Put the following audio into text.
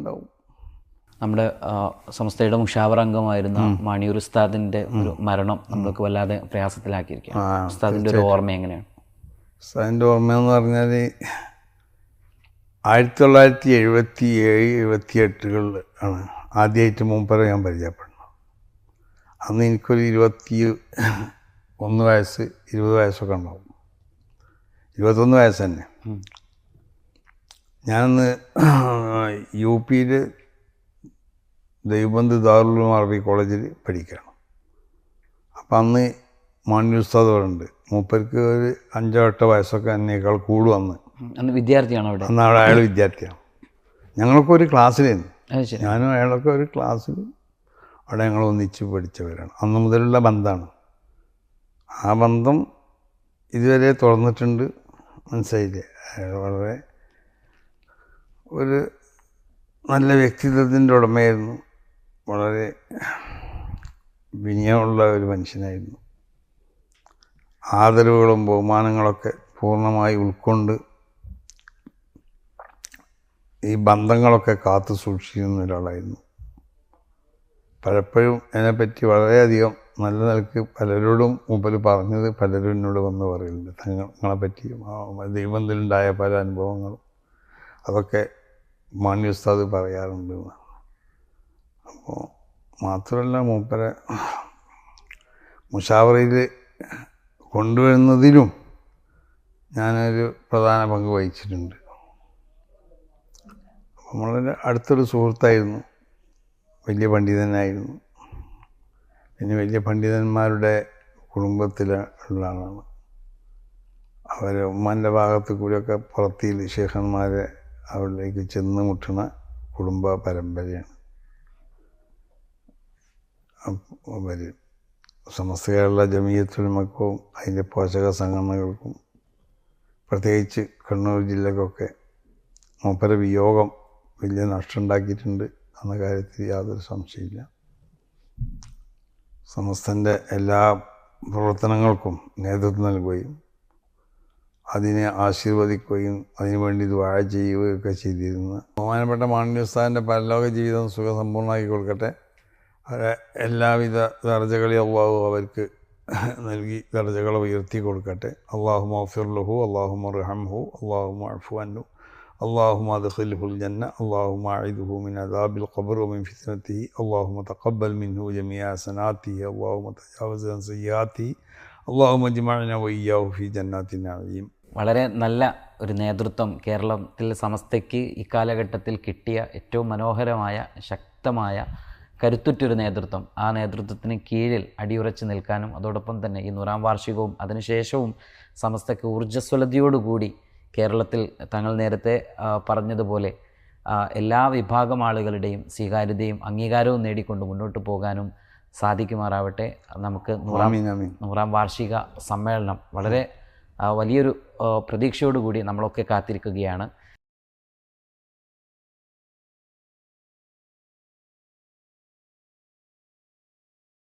ഉണ്ടാവും. നമ്മുടെ സംസ്ഥയുടെ മുഷാവർ അംഗമായിരുന്ന മണിയൂർ ഉസ്താദിന്റെ ഒരു മരണം നമ്മൾക്ക് വല്ലാതെ പ്രയാസത്തിലാക്കിയിരിക്കുക ആ, ഉസ്താദിന്റെ ഒരു ഓർമ്മ എങ്ങനെയാണ് ഓർമ്മ എന്ന് പറഞ്ഞാൽ ആയിരത്തി തൊള്ളായിരത്തി എഴുപത്തി ഏഴ് എഴുപത്തി എട്ടുകളിൽ ആണ് ആദ്യമായിട്ട് മൂപ്പരെ ഞാൻ പരിചയപ്പെടുന്നത്. അന്ന് എനിക്കൊരു ഇരുപത്തി ഒന്ന് വയസ്സ് ഇരുപത് വയസ്സൊക്കെ ഉണ്ടാവും. ഇരുപത്തൊന്ന് വയസ്സ് തന്നെ. ഞാനന്ന് യു പിയിൽ ദൈവബന്ധു ദാറുൽ അറബി കോളേജിൽ പഠിക്കുകയാണ് അപ്പം അന്ന് മാണി ഉസ്താദ് പറയുന്നുണ്ട് മൂപ്പർക്ക് ഒരു അഞ്ചോ എട്ടോ വയസ്സൊക്കെ എന്നേക്കാൾ കൂടും അന്ന്. വിദ്യാർത്ഥിയാണ് അന്ന് വിദ്യാർത്ഥിയാണ് അവിടെ? അന്ന് അവിടെ അയാൾ വിദ്യാർത്ഥിയാണ്. ഞങ്ങളൊക്കെ ഒരു ക്ലാസ്സിലായിരുന്നു. ഞാനും അയാളൊക്കെ ഒരു ക്ലാസ്സിൽ അവിടെ ഞങ്ങൾ ഒന്നിച്ച് പഠിച്ചവരാണ്. അന്ന് മുതലുള്ള ബന്ധമാണ് ആ ബന്ധം ഇതുവരെ തുറന്നിട്ടുണ്ട്. മനസ്സിലായില്ലേ? അയാൾ വളരെ ഒരു നല്ല വ്യക്തിത്വത്തിന്റെ ഉടമയായിരുന്നു. വളരെ വിനയമുള്ള ഒരു മനുഷ്യനായിരുന്നു. ആദരവുകളും ബഹുമാനങ്ങളൊക്കെ പൂർണമായി ഉൾക്കൊണ്ട് ഈ ബന്ധങ്ങളൊക്കെ കാത്തു സൂക്ഷിക്കുന്ന ഒരാളായിരുന്നു. പലപ്പോഴും അതിനെപ്പറ്റി വളരെയധികം നല്ല നിലയ്ക്ക് പലരോടും മുമ്പിൽ പറഞ്ഞത് പലരും എന്നോട് വന്ന് പറയുന്നുണ്ട് തങ്ങളെപ്പറ്റിയും ദൈവത്തിലുണ്ടായ പല അനുഭവങ്ങളും അതൊക്കെ മാന്യ ഉസ്താദ് പറയാറുണ്ട്. അപ്പോൾ മാത്രമല്ല മൂപ്പരെ മുഷാവറയിൽ കൊണ്ടുവരുന്നതിലും ഞാനൊരു പ്രധാന പങ്ക് വഹിച്ചിട്ടുണ്ട്. നമ്മളൊരു അടുത്തൊരു സുഹൃത്തായിരുന്നു. വലിയ പണ്ഡിതനായിരുന്നു. പിന്നെ വലിയ പണ്ഡിതന്മാരുടെ കുടുംബത്തിൽ ഉള്ള ആളാണ് അവർ ഉമ്മാന്റെ ഭാഗത്ത് കൂടിയൊക്കെ പുറത്തിൽ ശേഖന്മാരെ അവിടേക്ക് ചെന്ന് മുട്ടുന്ന കുടുംബ പരമ്പരയാണ്. അവർ സമസ്ത കേരള ജമീയത്തുൽമക്കും അതിന്റെ പോഷക സംഘടനകൾക്കും പ്രത്യേകിച്ച് കണ്ണൂർ ജില്ലക്കൊക്കെ മൂപ്പര വിയോഗം വലിയ നഷ്ടമുണ്ടാക്കിയിട്ടുണ്ട് എന്ന കാര്യത്തിൽ യാതൊരു സംശയമില്ല സമസ്തന്റെ എല്ലാ പ്രവർത്തനങ്ങൾക്കും നേതൃത്വം നൽകുകയും അതിനെ ആശീർവദിക്കുകയും അതിനുവേണ്ടി ദ്വാഴ ചെയ്യുകയൊക്കെ ചെയ്തിരുന്നു ബഹുമാനപ്പെട്ട മാണ്ഡ്യസ്ഥാൻ്റെ പരലോക ജീവിതം സുഖസമ്പൂർണ്ണമാക്കി കൊടുക്കട്ടെ അവരെ എല്ലാവിധ ദർജകളെയും അള്ളാഹു അവർക്ക് നൽകി ദർജകൾ ഉയർത്തി കൊടുക്കട്ടെ അള്ളാഹു മഫിർലുഹു അള്ളാഹു റഹംഹു അള്ളാഹു അഫുഅന്നു اللهم ادخله الجنة اللهم أعذه من عذاب القبر ومن فتنته اللهم تقبل منه جميع حسناته اللهم تجاوز عن سيئاته اللهم اجمعنا وإياه في جنات النعيم വളരെ നല്ല ഒരു നേതൃത്വം കേരളത്തിൽ സമസ്തയ്ക്ക് ഇക്കാലഘട്ടത്തിൽ കിട്ടിയ ഏറ്റവും മനോഹരമായ ശക്തമായ കരുത്തുറ്റൊരു നേതൃത്വം. ആ നേതൃത്വത്തിന് കീഴിൽ അടിയുറച്ച് നിൽക്കാനും അതോടൊപ്പം തന്നെ ഈ നൂറാം വാർഷികവും അതിനുശേഷവും സമസ്തയ്ക്ക് ഊർജസ്വലതയോടുകൂടി കേരളത്തിൽ തങ്ങൾ നേരത്തെ പറഞ്ഞതുപോലെ എല്ലാ വിഭാഗം ആളുകളുടെയും സ്വീകാര്യതയും അംഗീകാരവും നേടിക്കൊണ്ട് മുന്നോട്ട് പോകാനും സാധിക്കുമാറാവട്ടെ. നമുക്ക് നൂറാം നൂറാം വാർഷിക സമ്മേളനം വളരെ വലിയൊരു പ്രതീക്ഷയോടുകൂടി നമ്മളൊക്കെ കാത്തിരിക്കുകയാണ്.